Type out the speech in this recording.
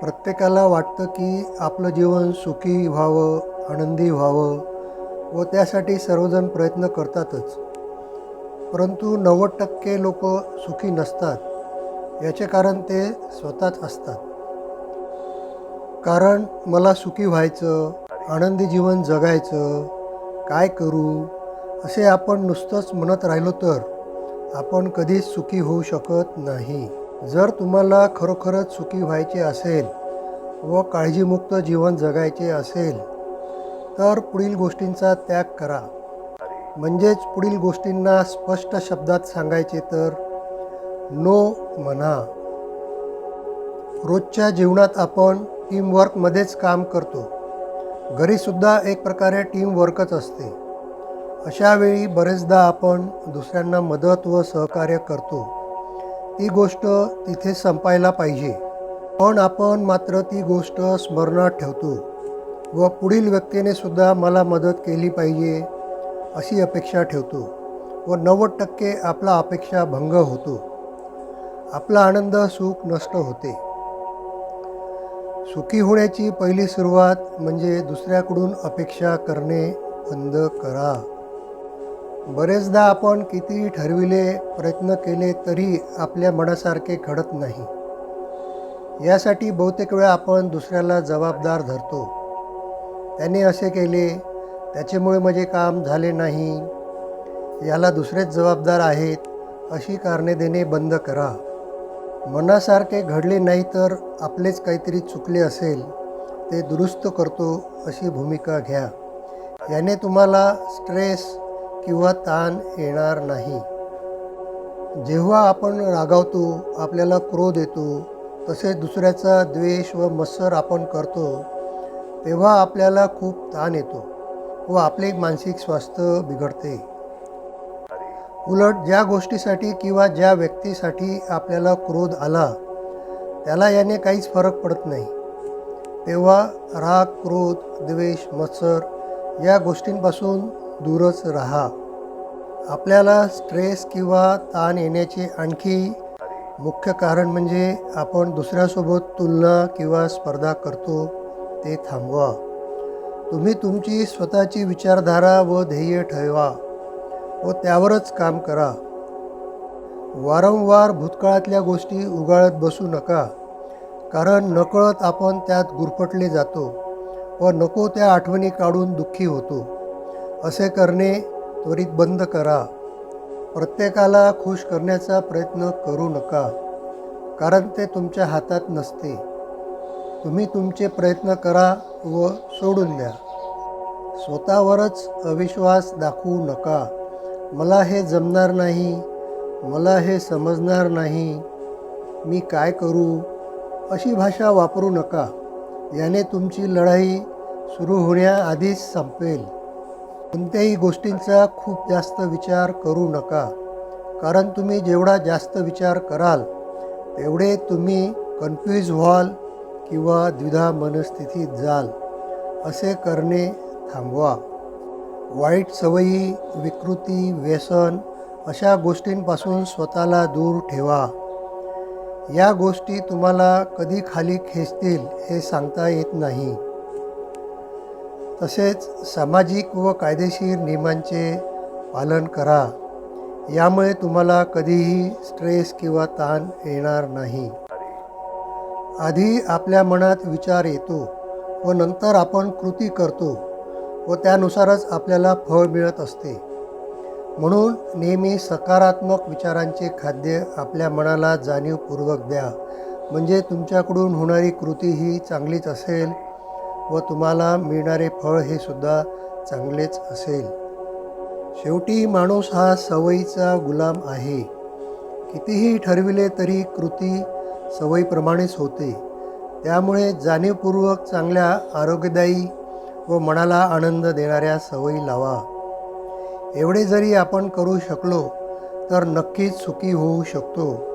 प्रत्येकाला वाटतं की आपलं जीवन सुखी व्हावं आनंदी व्हावं व त्यासाठी सर्वजण प्रयत्न करतातच. परंतु नव्वद टक्के लोक सुखी नसतात. याचे कारण ते स्वतःच असतात. कारण मला सुखी व्हायचं आनंदी जीवन जगायचं काय करू असे आपण नुसतंच म्हणत राहिलो तर आपण कधीच सुखी होऊ शकत नाही. जर तुम्हाला खरोखरच सुखी व्हायचे असेल व काळजीमुक्त जीवन जगायचे असेल तर पुढील गोष्टींचा त्याग करा. म्हणजेच पुढील गोष्टींना स्पष्ट शब्दात सांगायचे तर नो म्हणा. रोजच्या जीवनात आपण टीमवर्कमध्येच काम करतो. घरीसुद्धा एक प्रकारे टीमवर्कच असते. अशावेळी बरेचदा आपण दुसऱ्यांना मदत व सहकार्य करतो. ती गोष्ट तिथे संपायला पाहिजे. पण आपण मात्र ती गोष्ट स्मरणात ठेवतो व पुढील व्यक्तीने सुद्धा मला मदत केली पाहिजे अशी अपेक्षा ठेवतो व नव्वद टक्के आपला अपेक्षा भंग होतो. आपला आनंद सुख नष्ट होते. सुखी होण्याची पहिली सुरुवात म्हणजे दुसऱ्याकडून अपेक्षा करणे बंद करा. बरेचदा आपण कितीही ठरविले प्रयत्न केले तरी आपल्या मनासारखे घडत नाही. यासाठी बहुतेक वेळा आपण दुसऱ्याला जबाबदार धरतो. त्याने असे केले त्याच्यामुळे माझे काम झाले नाही. याला दुसरेच जबाबदार आहेत अशी कारणे देणे बंद करा. मनासारखे घडले नाही तर आपलेच काहीतरी चुकले असेल ते दुरुस्त करतो अशी भूमिका घ्या. याने तुम्हाला स्ट्रेस किंवा ताण येणार नाही. जेव्हा आपण रागावतो आपल्याला क्रोध येतो तसेच दुसऱ्याचा द्वेष व मत्सर आपण करतो तेव्हा आपल्याला खूप ताण येतो व आपले मानसिक स्वास्थ्य बिघडते. उलट ज्या गोष्टीसाठी किंवा ज्या व्यक्तीसाठी आपल्याला क्रोध आला त्याला याने काहीच फरक पडत नाही. तेव्हा राग क्रोध द्वेष मत्सर या गोष्टींपासून दूरच राहा. आपल्याला स्ट्रेस किंवा ताण येण्याचे आणखी मुख्य कारण म्हणजे आपण दुसऱ्यासोबत तुलना किंवा स्पर्धा करतो ते थांबवा. तुम्ही तुमची स्वतःची विचारधारा व ध्येय ठेवा व त्यावरच काम करा. वारंवार भूतकाळातल्या गोष्टी उगाळत बसू नका कारण नकळत आपण त्यात गुरफटले जातो व नको त्या आठवणी काढून दुःखी होतो. असे करणे त्वरित बंद करा. प्रत्येकाला खुश करण्याचा प्रयत्न करू नका कारण ते तुमच्या हातात नसते. तुम्ही तुमचे प्रयत्न करा व सोडून द्या. स्वतःवरच अविश्वास दाखवू नका. मला हे जमणार नाही मला हे समजणार नाही मी काय करू? अशी भाषा वापरू नका. याने तुमची लढाई सुरू होण्याआधीच संपेल. कोणत्याही गोष्टींचा खूप जास्त विचार करू नका. कारण तुम्ही जेवढा जास्त विचार कराल तेवढे तुम्ही कन्फ्यूज व्हाल किंवा द्विधा मनस्थितीत जाल. असे करणे थांबवा. वाईट सवयी विकृती व्यसन अशा गोष्टींपासून स्वतःला दूर ठेवा. या गोष्टी तुम्हाला कधी खाली खेचतील हे सांगता येत नाही. तसेच सामाजिक व कायदेशीर नियमांचे पालन करा. यामुळे तुम्हाला कधीही स्ट्रेस किंवा ताण येणार नाही. आधी आपल्या मनात विचार येतो व नंतर आपण कृती करतो व त्यानुसारच आपल्याला फळ मिळत असते. म्हणून नेहमी सकारात्मक विचारांचे खाद्य आपल्या मनाला जाणीवपूर्वक द्या. म्हणजे तुमच्याकडून होणारी कृती ही चांगलीच असेल व तुम्हाला मिळणारे फळ हे सुद्धा चांगलेच असेल. शेवटी माणूस हा सवयीचा गुलाम आहे. कितीही ठरविले तरी कृती सवयीप्रमाणेच होते. त्यामुळे जाणीवपूर्वक चांगल्या आरोग्यदायी व मनाला आनंद देणाऱ्या सवयी लावा. एवढे जरी आपण करू शकलो तर नक्कीच सुखी होऊ शकतो.